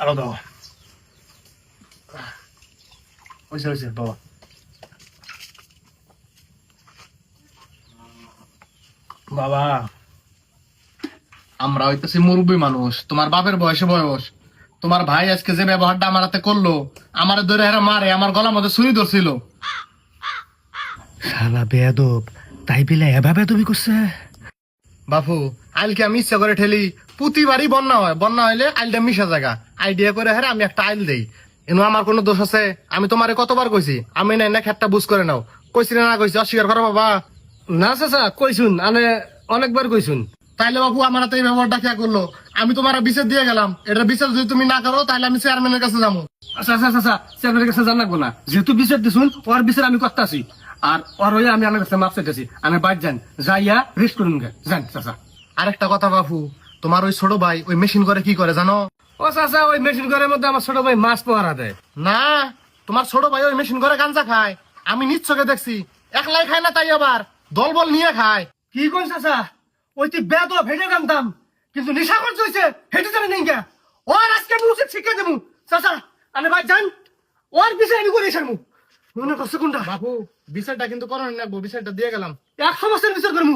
আরও দাও হয়েছে হয়েছে বাবা বাবা আমরা হইতেছি মুরব্বী মানুষ। তোমার বাপের বয়সে বয়স। তোমার ভাই আজকে যে ব্যবহারটা আমার হাতে করল আমার ধরে হেরা মারে আমার গলার মধ্যে ছুরি ধরছিল। শালা বেয়াদব তাই বিলে এভাবে তুমি করছে? বাপু আইলকে আমি ইচ্ছা করে ঠেলি প্রতিবারই বন্যা হয়। বন্যা হইলে আইলটা মিশা জায়গা। আইডিয়া করে হেরে আমি একটা আইল দেই। এনো আমার কোনো দোষ আছে? আমি তোমারে কতবার কইছি? আমি নাই না খেটটা বুঝ করে নাও। কইছি না না কইছি অস্বীকার করো বাবা। না চাচা কইছুন আনে অনেকবার কইছুন। তাইলে বাবু আমার হাতে এই ব্যবহারটা কে করল? আমি তোমার বিচার দিয়ে গেলাম। এটা বিচার যদি তুমি না করো তাহলে আমি চেয়ারম্যানের কাছে যাব। আচ্ছা আচ্ছা আচ্ছা চেয়ারম্যানের কাছে জান লাগবো না। যেহেতু বিচার দিছুন ওর বিচার আমি করতে আছি। আর ওর হয়ে আমি আমার কাছে মাপ চাইতেছি। আমি বাইর যান যাইয়া রেস্ট করুন যান চাচা। আরেকটা কথা বাপু তোমার ওই ছোট ভাই ওই মেশিন করে কি করে জানো? ও চাচা ওই মেশিন ঘরের মধ্যে আমার ছোট ভাই মাছ পোহারা দেয়। না তোমার ছোট ভাই ওই মেশিন করে গাঞ্জা খায়। আমি নিচ্ছকে দেখছি একলাই খায় না তাই আবার দল বল নিয়ে খায়। কি কোন চাচা? ওই তুই বেদ ভেটে জানতাম। কিন্তু নিশা করছে হয়েছে হেঁটে জানি নেই গা ওর আজকে আমি উচিত শিক্ষা দেবো। চাচা আরে ভাই জান ওর বিষয় আমি করে এসারমু মনে করছে কোনটা? বাপু বিচারটা কিন্তু করো না বিচারটা দিয়ে গেলাম। এক সমস্যার বিচার করব।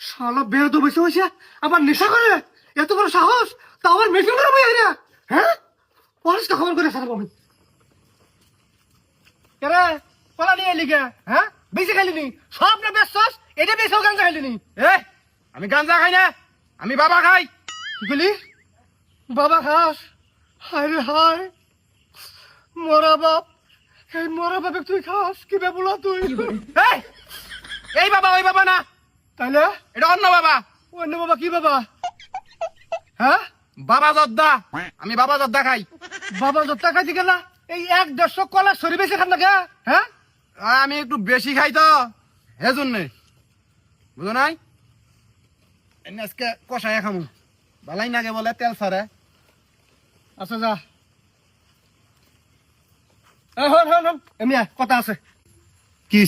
শালা বেদ বসে বসে আবার নেশা করে? এত বড় সাহস? তা আমার মেশিন করে বই না হ্যাঁ? পরিষ্কার খবর করে সারা পাবেন কেরে কলা নিয়ে এলি হ্যাঁ? বেশি সব না বেশ এটা গাঞ্জা এ আমি গাঞ্জা খাই না। আমি বাবা খাই। কি বলি? বাবা খাস? হায় রে হায়। মরা বাপ। এই মরা বাপে তুই খাস? কি বেবুলা তুই? এই, বাবা ওই বাবা না। তাইলে? এটা অন্য বাবা। অন্য বাবা কি বাবা? হ্যাঁ? বাবা জর্দা। আমি বাবা জর্দা খাই। বাবা টাকা দিকে না এই এক দেড়শো কলা সরি বেশি খান কে? হ্যাঁ? আমি একটু বেশি খাই তো। হেজন্যে বুঝো নাই? আজকে কষাই খামু। বালাই নাগে বলে তেল সারে আচ্ছা যা। হন হন হন এমনি কথা আছে। কি?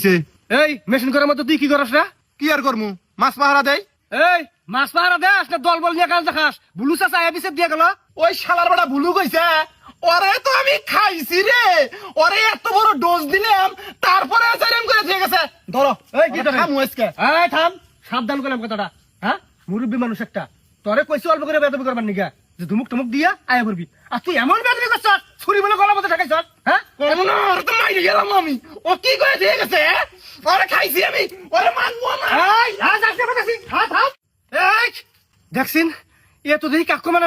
এই মেশিন করার মতো তুই কি করস না কি আর করমু? মাছ পাহারা দেই? এই মাছ পাহারা দেস না দল বল নিয়ে কাজ দেখাস। বুলু চাচা এ দিয়ে গেল। ওই শালার বেটা ভুলু কইছে ওরে তো আমি খাইছি রে। ওরে এত বড় ডোজ দিলাম তারপরে আচারেম করে দিয়ে গেছে। ধরো এই কি ধরে? খামু এই থাম সাবধান করলাম কথাটা। হ্যাঁ? মুরব্বী মানুষ একটা। তোরে কইছি অল্প করে বেদবি করবার নিগা। যে ধুমুক টুমুক দিয়া আয় করবি। আর তুই এমন বেদবি করছ ছুরি বলে গলা মধ্যে ঠেকাইছ হ্যাঁ? কেমন ওরে তো মাইরে গেলাম আমি। ও কি করে দিয়ে গেছে হ্যাঁ? ওরে খাইছি আমি ওরে মানবো এই দেখছিন এ তো দেখি কাকু মানে